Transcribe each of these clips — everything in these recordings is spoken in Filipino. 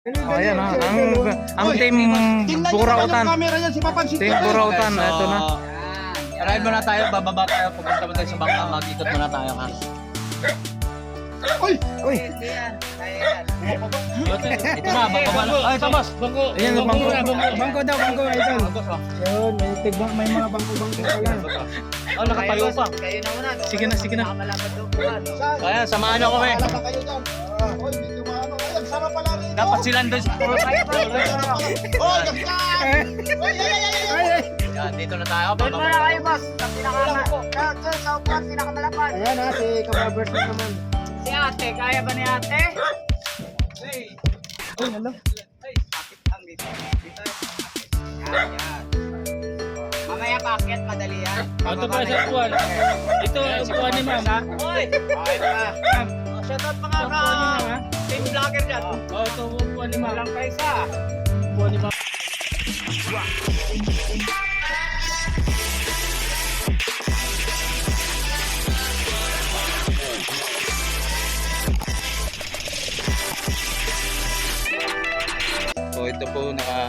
Oh, ayan ah. Ang, ang team Burautan. Team Burautan, So, ito na. Ride muna tayo, bababa tayo, pupunta mo tayo sa bangka, mag-ikot muna tayo ha. Uy! Uy, Ito na, bababa na. Ay, Thomas! Bangko! ayan bangko. Bangko daw, bangko so. Yun, may tigba, may mga bangko-bangko pala. Oh, nakatayo pa. Kayo na muna. Sige na, sige na. Ano? Ayan, samahan nyo kami. Ah. Ayan, sarap pala. Dapat sila doon sa ay, ay, ay, ay. Yan, dito na tayo. Doon muna na. kayo, boss. Sa pinaka... Sa- upuan, pinakamalapad. Ayan ha, si Kabarbers na naman. Si ate, kaya ba ni ate? Ay, hello. Ang dito. Dito. Yan, yan. Mamaya packet, madali yan. Ito pa sa upuan. Ito, upuan ni ma'am. Hoy! Okay na. Oh, Shoutout mga vlogger dyan. Oh, ito upuan ni ma'am. Walang kaisa. Upuan ni ma'am. So ito po naka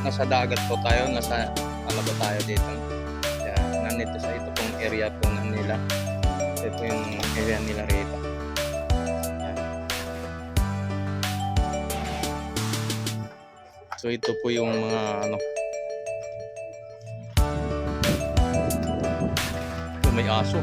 nasa dagat po tayo, nasa ano ba tayo dito. Kaya nandito sa ito pong area po na nila. Ito yung area nila rito. So ito po yung mga ano Ito, may aso.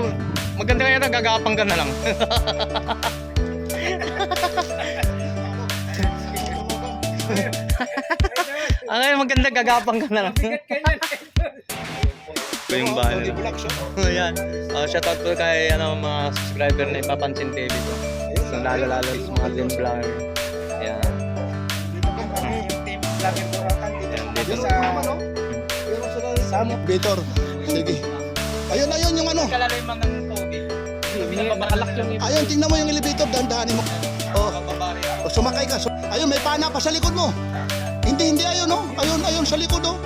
Ah, maganda kaya na, gagapang ka na lang. Ang maganda, gagapang ka na lang. Ito yung. Bulak siya. Ayan. Uh, shoutout po kay ano, mga subscriber na ipapansin TV ko. So, lalo lalo sa mga team vlogger. Ayan. Team vlogger Burautan dito. Sila rin. Samo. Vitor, sige. Ayun, ayun yung ano. Kalaliman ng tubig. Makalak yung iba. Ayun, tingnan mo yung elevator, dahan-dahanin mo. Oh, oh, sumakay ka. So, ayun, may pana pa sa likod mo. Hindi, hindi, ayun, oh. Ayun, ayun, sa likod, oh.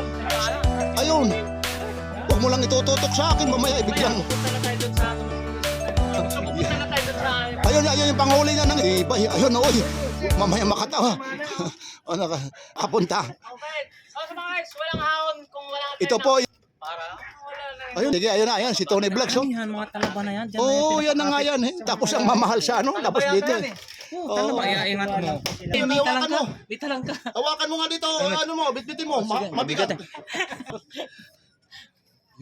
Ayun. Huwag mo lang itututok sa akin, mamaya na na doon sa... Ayun, ayun yung panghuli niya ng iba. Ayun, oy. Mamaya makatawa. ano ka, apunta. Okay. Oh, sa mga guys, walang haon kung wala Ito po, na. Ayun, sige, ayun na, ayan, si Tony Vlogs, oh. Yan, mga talaba na yan. Diyan Oo, oh, yan na nga yan, eh. Tapos ang mamahal sa ano, tapos dito, eh. Oh, talaba, iingat mo. Ayun, hawakan mo. Dito lang ka. Hawakan mo nga dito, ano mo, bitbitin mo, ma- mabigat.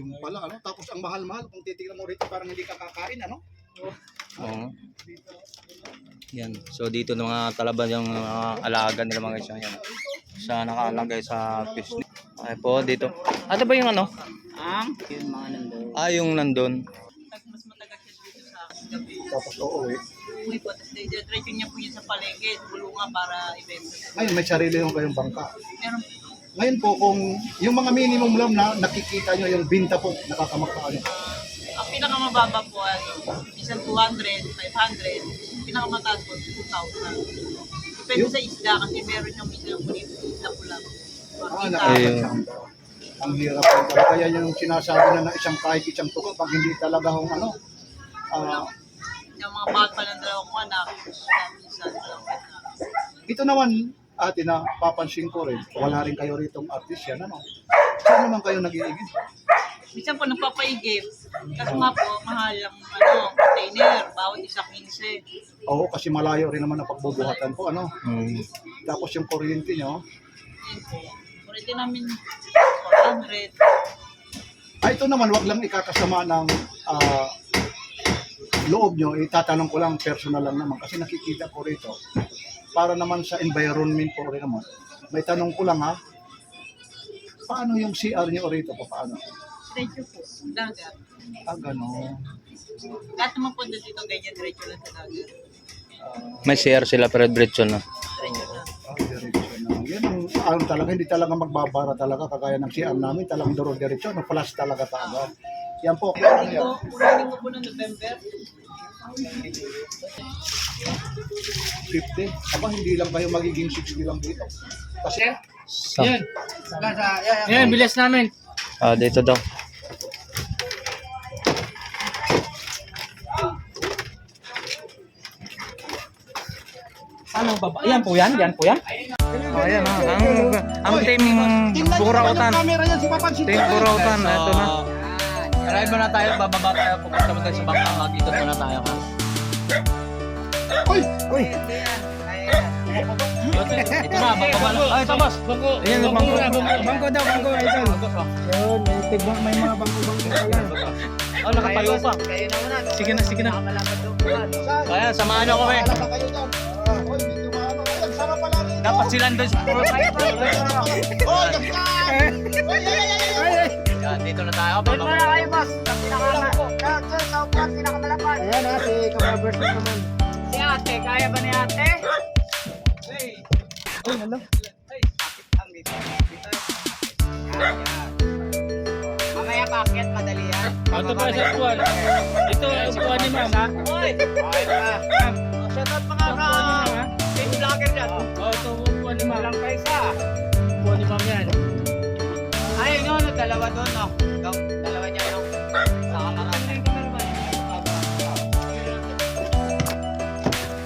Yung pala, ano, tapos ang mahal-mahal, kung titignan mo rito, parang hindi ka kakain, ano? Oo. Yan. So dito ng mga talaban yung mga alaga nila mga guys. Yan. Siya nakalagay sa fish. Ay po dito. Ano ba yung ano? Ang? Yung mga nandun. Ah, yung nandun. Mas matagal siya dito sa gabi. Tapos, oo, eh. Uy po, tapos diretso niya po yun sa palengke, bulungan para ibenta. Ngayon, may sarili yung kayong bangka. Meron Ngayon po, kung yung mga minimum lang na nakikita nyo yung binta po, nakakamaktaan. Ang pinakamababa po ay isang 200, 500. Pinakamataas po, 2,000. Depende sa isda kasi meron yung isda po dito, isda po lang. Ah, Kita. Ang hirap po talaga. Kaya yung sinasabi na na isang kahit isang tuka, pag hindi talaga hong ano, ah, Yung mga bawat pa ng dalawang anak, ito naman, ate na papansin ko rin, wala rin kayo rito artisyan, ano? Saan naman kayo nag-iigit? Minsan po nagpapaigip. Kasi nga po, mahal ang ano, container, bawat isa 15. Oo, kasi malayo rin naman ang pagbubuhatan po, ano? Hmm. Tapos yung kuryente nyo, Yun po. Pwede namin 400. ah, ito naman, wag lang ikakasama ng ah, loob nyo, itatanong ko lang, personal lang naman, kasi nakikita ko rito, para naman sa environment po rin naman, may tanong ko lang ha, paano yung CR nyo rito po, paano? Diretso po, dagat. Ah, gano'n. Lahat naman po dito ganyan, diretso lang sa dagat. May CR sila pero diretso na. Ah, diretso. Yan ang, ang talaga, hindi talaga magbabara talaga kagaya ng CR namin, talagang duro diretso, no, flash talaga talaga. Yan po. Ano yan? Unang linggo po ng November. 50. Aba, hindi lang kayo magiging 60 lang dito. Kasi, Sa, Ayan, bilis namin. ah, dito daw. Ano baba? Yan po yan, yan po yan. Oh, ayan ah. Ang, ang team Burautan. camera yan, si Papansin. Team Burautan, ito na. Arrive muna tayo, bababa tayo, pupunta mo tayo sa bangka, mag-ikot muna tayo ha. Uy! Uy! Ito na, bababa na. Ay, boss, bangko. Ayan, bangko. Bangko daw, bangko. Idol. Yun, may tigbang, may mga bangko-bangko. Oh, nakatayo pa. Sige na, sige na. Ayan, samahan nyo kami. Dapat silang doon sa Oh, ay, ay, ay, ay! Yan, dito na tayo. Bababa. boss. Sa pinakamalako. Sa upat, pinakamalapad. Ayan ha, si Kababers naman. Si ate, kaya ba ni ate? Uy, hello. Mamaya paket, madali yan. Ito pa sa kuwan. Ito, kuwan ni ma'am. Uy! Okay pa. Shoutout mga ka... Team vlogger dyan. Oh, ma'am. Walang paisa. Kuwan ni ma'am yan. Ay, no, no, dalawa doon, no. Dalawa niya, no. Sa kamarami.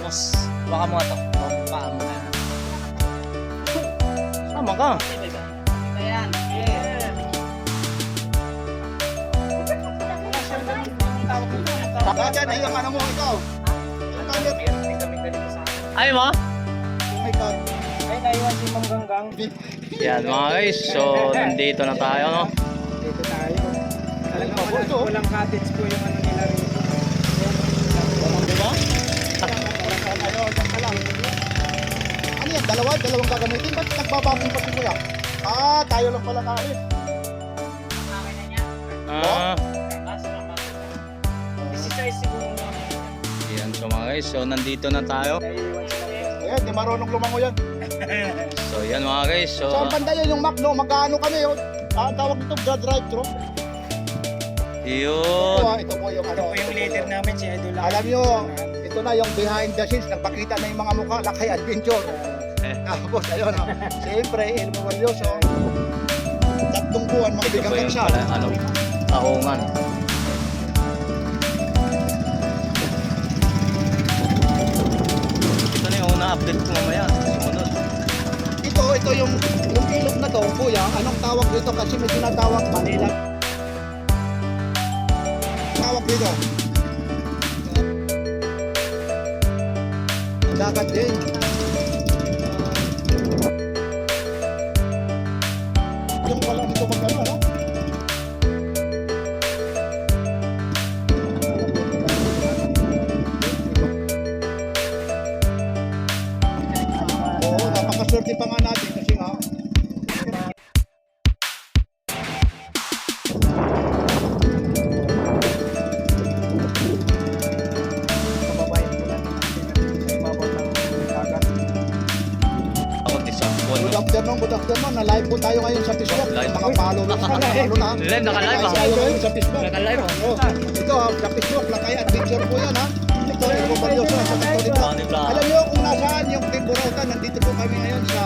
Boss, baka mo ito. Baka mo na. Sama ka. Ayan. Yeah. Dagan, ay, yung ano mo, ikaw. Ay mo? Card. Ay, naiwan si Mang Ganggang. Yan mga guys, so nandito na tayo no. Dito tayo. Talagang Ay, walang, ito. walang cottage po yung ano nila rito. Diba? Ayaw, dyan ka lang. Ano yan? Dalawa? Dalawang gagamitin? Ba't nagbabagong pa si Kuya? Ah, tayo lang pala kain. Ah, mo. yan so mga guys, so nandito na tayo. Ayan, di marunong lumango yan. So yan mga guys, so Saan banda yan yung Macdo? Magkano kami yun? Ah, ang tawag ito, drive-thru. Ito, yun. ah, ito po yung ano. Ito po yung leader namin, si Idol. Alam nyo, ito na yung behind the scenes. Nagpakita na yung mga mukha, lakay adventure. Eh. Tapos, ayun, ah. siyempre, Elmo Valioso. Tatlong buwan, Ito yung kansa. pala, ano, tahungan. Update ko mamaya. Sumunod. Ito, ito yung, yung ilog na to, kuya, anong tawag dito? Kasi may tinatawag Manila. Tawag dito. Dagat din. Good afternoon. Na-live po tayo ngayon sa Facebook. Live. Mga followers na, nakalo na. Live, naka-live ah. Tayo ngayon sa Facebook. Naka-live ah. Oh, ito ha, sa Facebook, lakay adventure po yan ha. Ito yung Robalioso sa Vlog. Alam niyo kung nasaan yung Team Burautan, nandito po kami ngayon sa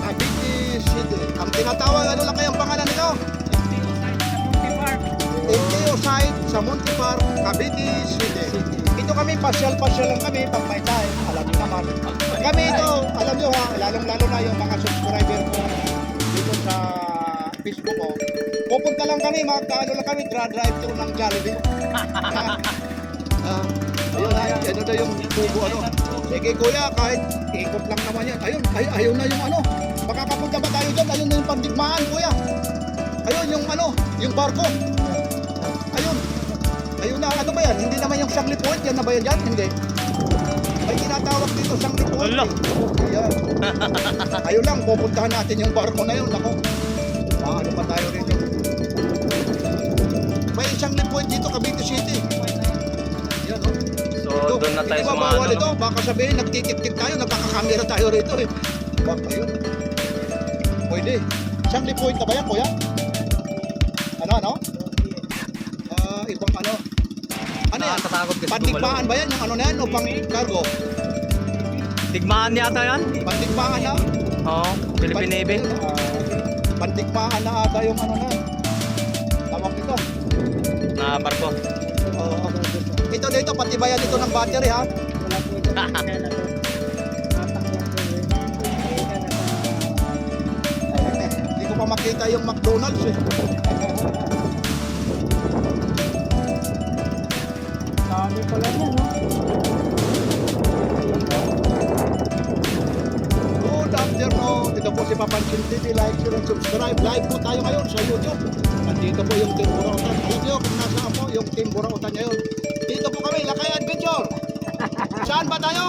Cavite City. Ang tinatawag, ano lang kayang pangalan nito? LTO site sa Monte Park, Cavite City. Ito kami, pasyal-pasyal lang kami pag may time. Alam niyo naman. Kami ito, alam niyo ha, lalong-lalo na yung mga subscriber ko dito sa Facebook ko. Pupunta lang kami, magkaano lang kami, dra-drive through ng Jollibee. Ah, ayun ha, ano na yung tubo ano. Sige kuya, kahit ikot lang naman yan. Ayun, ay, ayun na yung ano. Makakapunta ba tayo dyan? Ayun na yung pandigmaan kuya. Ayun yung ano, yung barko. Na, ano ba yan? Hindi naman yung Shangli Point, yan na ba yan? Hindi. Ay tinatawag dito Shangli Point. Ala. eh. Ayan. Ayun lang, pupuntahan natin yung barko na yun. Ako, paano pa tayo rito? May isang point dito, Cavite City. Yan, oh. So So, doon na tayo sa mga ano, ito? Baka sabihin, nagtitip-tip tayo, nagkakakamera tayo rito eh. Baka yun. Pwede. Siyang point na ba yan, kuya? Pantigmaan ba yan? Yung ano na yan? O pang cargo? Tigmaan yata yan? Pantigmaan na? Oo, Philippine Navy. Ah, pantigmaan na ata yung ano na. Tawag nito. Na barko. Oo. ito dito, patibayan ito ng battery ha. Wala po ito. Hindi ko pa makita yung McDonald's eh. Pala niya, no? Good afternoon. Ito po si Papansin TV. Like, share, and subscribe. Live po tayo ngayon sa YouTube. Nandito po yung Team Burautan. Alam niyo kung nasaan po yung Team Burautan ngayon. Dito po kami, Lakay Adventure. Saan ba tayo?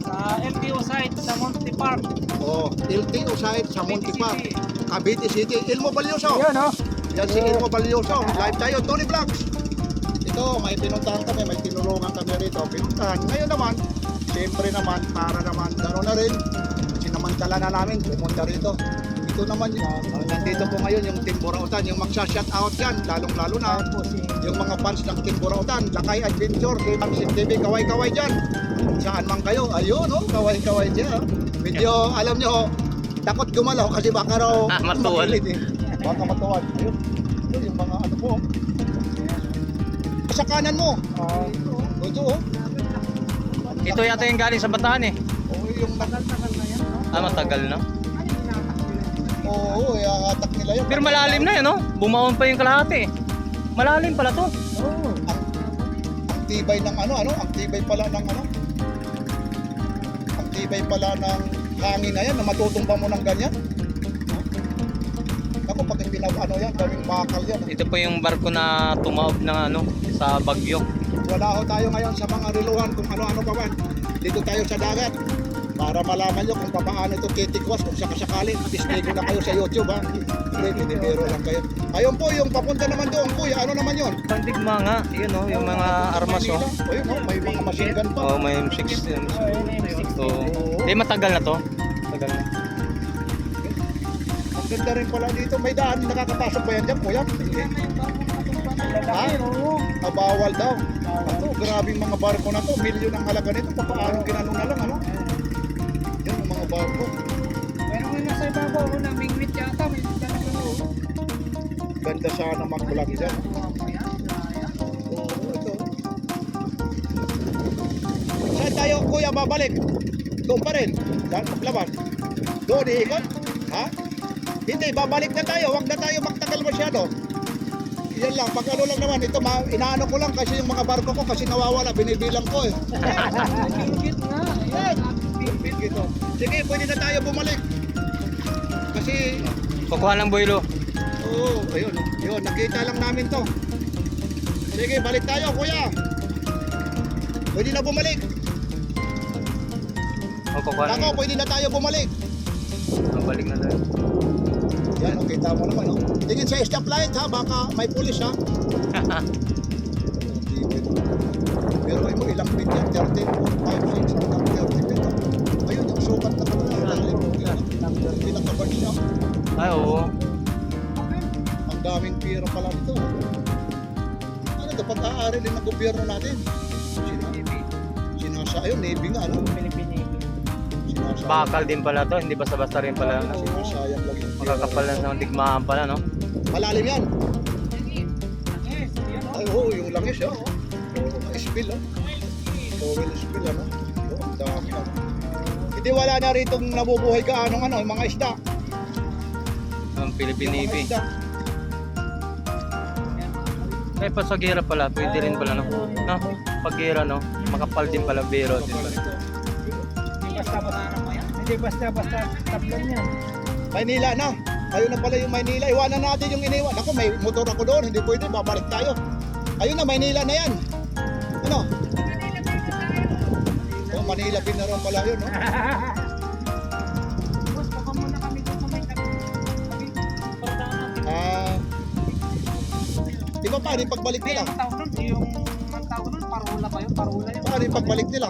Sa LTO site sa Monte Park. Oh, LTO site sa Monte Park. Cavite City. Ilmo Balyoso. Yun, no? Yan si Ilmo Balyoso. Live tayo, Tony Vlogs. Ito, may pinuntahan kami, may tinulungan kami rito. Pinuntahan. Ngayon naman, siyempre naman, para naman, gano'n na rin. Sinamantala na namin, pumunta rito. Ito naman, yun, nandito po ngayon yung Team Burautan, yung magsha-shout out yan, lalong-lalo na yung mga fans ng Team Burautan, Lakay Adventure, Team TV, kaway-kaway dyan. Saan man kayo, ayun, oh, kaway-kaway dyan. oh. Medyo, alam nyo, takot gumalaw kasi baka raw Ah, makilid eh. Baka matuwal. Ayun, yung mga ano po. Sa kanan mo. Oh, Ito, oh. Ito yata yung galing sa Bataan eh. Oh, yung tagal-tagal na yan, no? Ah, matagal na. Ano yung natak nila? Oo, yun. Pero malalim na yun, no? Bumaon pa yung kalahati eh. Malalim pala to. Oo. Ang tibay ng ano, ano? Ang tibay pala ng ano? Ang tibay pala ng hangin na yan na matutumba mo ng ganyan. Pinaw ano yan, daming bakal yan. Ito po yung barko na tumaob ng ano, sa Bagyo. Wala ho tayo ngayon sa mga riluhan kung ano-ano pa man. Dito tayo sa dagat. Para malaman nyo kung paano ito titikwas kung sakasakali. Testigo na kayo sa YouTube ha. Hindi, hindi biro lang kayo. Ayun po, yung papunta naman doon, kuya, ano naman yun? Pandigma nga, yun oh, yung mga armas oh. Manila. Ayun, oh, may mga machine gun pa. Oh, may M6. yun. Oh, yung 60. So, eh matagal na to. Matagal na. Ganda rin pala dito. May daan, nakakapasok ba yan dyan, kuya? Ha? Ah, bawal daw. Ito, grabing mga barko na to. Milyon ang halaga nito. Papaano ginano na lang, ano? Yan ang mga barko. Pero nga nasa ibabaw, oh, namingwit yata. May talagang oo. Ganda sana mag-vlog dyan. Saan tayo, kuya, babalik? Doon pa rin. Saan? Laban. Doon, iikot? Ha? Hindi, babalik na tayo. Huwag na tayo magtagal masyado. Yan lang, pag ano lang naman, ito, ma- inaano ko lang kasi yung mga barko ko kasi nawawala, binibilang ko eh. Namingwit nga. Ayan. Big ito. Sige, pwede na tayo bumalik. Kasi, Kukuha ng boylo. oo, ayun, yun, nakita lang namin to. Sige, balik tayo, kuya. Pwede na bumalik. O, kukuha ng Ako, pwede na tayo bumalik. Oh, balik na tayo. Yan, oh, kita mo naman, oh. Tingin sa stoplight, ha, baka may pulis, ha. Pero ay mo ilang feet yan, 30, 5, 6, hanggang 30 feet. oh. Ayun, yung sukat na pala. Pinakabag siya. Ay, oo. Ang daming pira pala nito. Ano ito, pag-aari din ng gobyerno natin. Sina- Sinasa, ayun, Navy nga, ano? Bakal din pala to, hindi basta-basta rin pala. no? Yung. Makakapal lang sa digmaan pala, no? Malalim yan. Oh. Ay, oo, yung langis, oh. Oh, spill, oh. Oil spill, ano? Oh, ang dami, ano? Hindi wala na rito nabubuhay ka, anong ano, yung mga isda. Ang Philippine Yung Navy. isda. Eh, pasagera pala, pwede rin pala, no? No? Pagera, no? Makapal din pala, biro din pala. Basta-basta. Hindi basta-basta tablon yan. Maynila na. Ayun na pala yung Maynila. Iwanan natin yung iniwan. Ako, may motor ako doon. Hindi pwede. Babalik tayo. Ayun na, Maynila na yan. Ano? Oh, Manila pin na rin pala yun, no? Ah. Di ba pa, rin pagbalik nila? Yung tawag nun, yung tawag nun, parula ba yun? Parula yun. Yung pagbalik nila?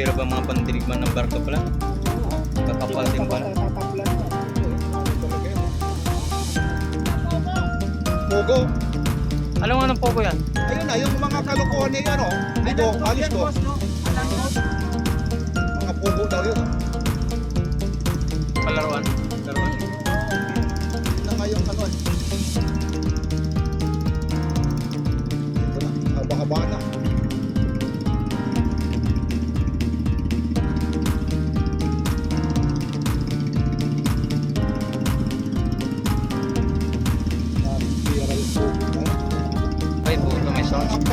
Bira ba mga pandirigman ng barko pala? Kakapal din pala. Pogo. Alam nga ng pogo yan? Ayun na, yung mga kalokohan ni ano, dito, alis ko. Mga pogo daw yun. Palaruan. Palaruan.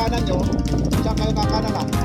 Sound. Ang kanan nyo, siya kayo kakanan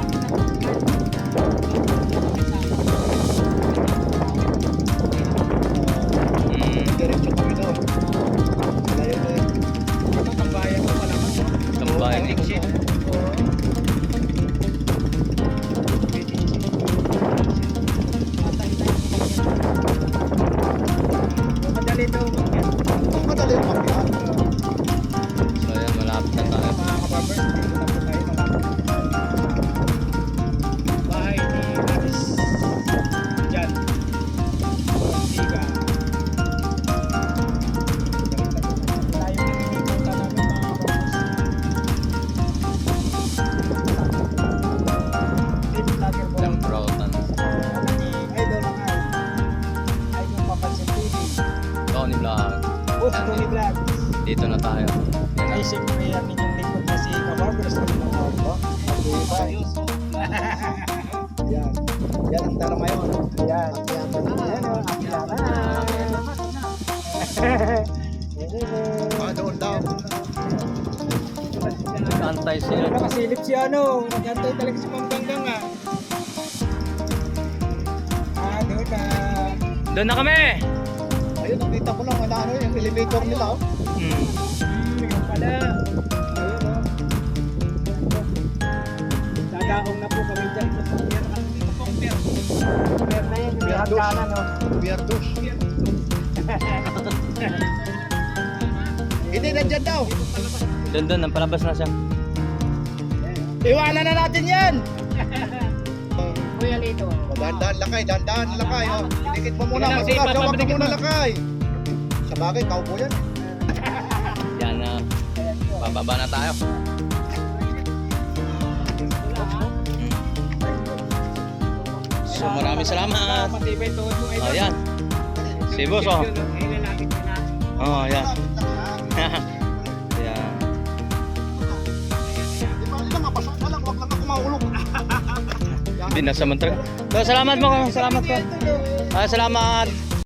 Sila. Nakasilip si ano, nagantay talaga si Ma'am Ganggang ah. Ah, doon na. Doon na kami! Ayun, nakita ko lang ano, ano, yung elevator nila. Oh. Hmm. Hmm, yun pala. Ayun oh. Dadaong na po kami dyan sa pier. Pier? Pier na yun, yung hagdanan oh. Bierdos. Hindi, nandyan daw. Doon doon, ang palabas na siya. Iwanan na natin yan. Kuya Lito. O, Dahan-dahan lakay, dahan-dahan lakay. Oh. Dikit mo muna, Huwag ka muna mo. lakay. Sa bagay, kaupo yan. Yan na. Bababa na tayo. So maraming salamat. Matibay tuhod mo idol. Ayan. Si boss oh. Oh. Oh. Ayan. Hindi na sa mantra. So, salamat mo. Salamat ko. Ah, salamat.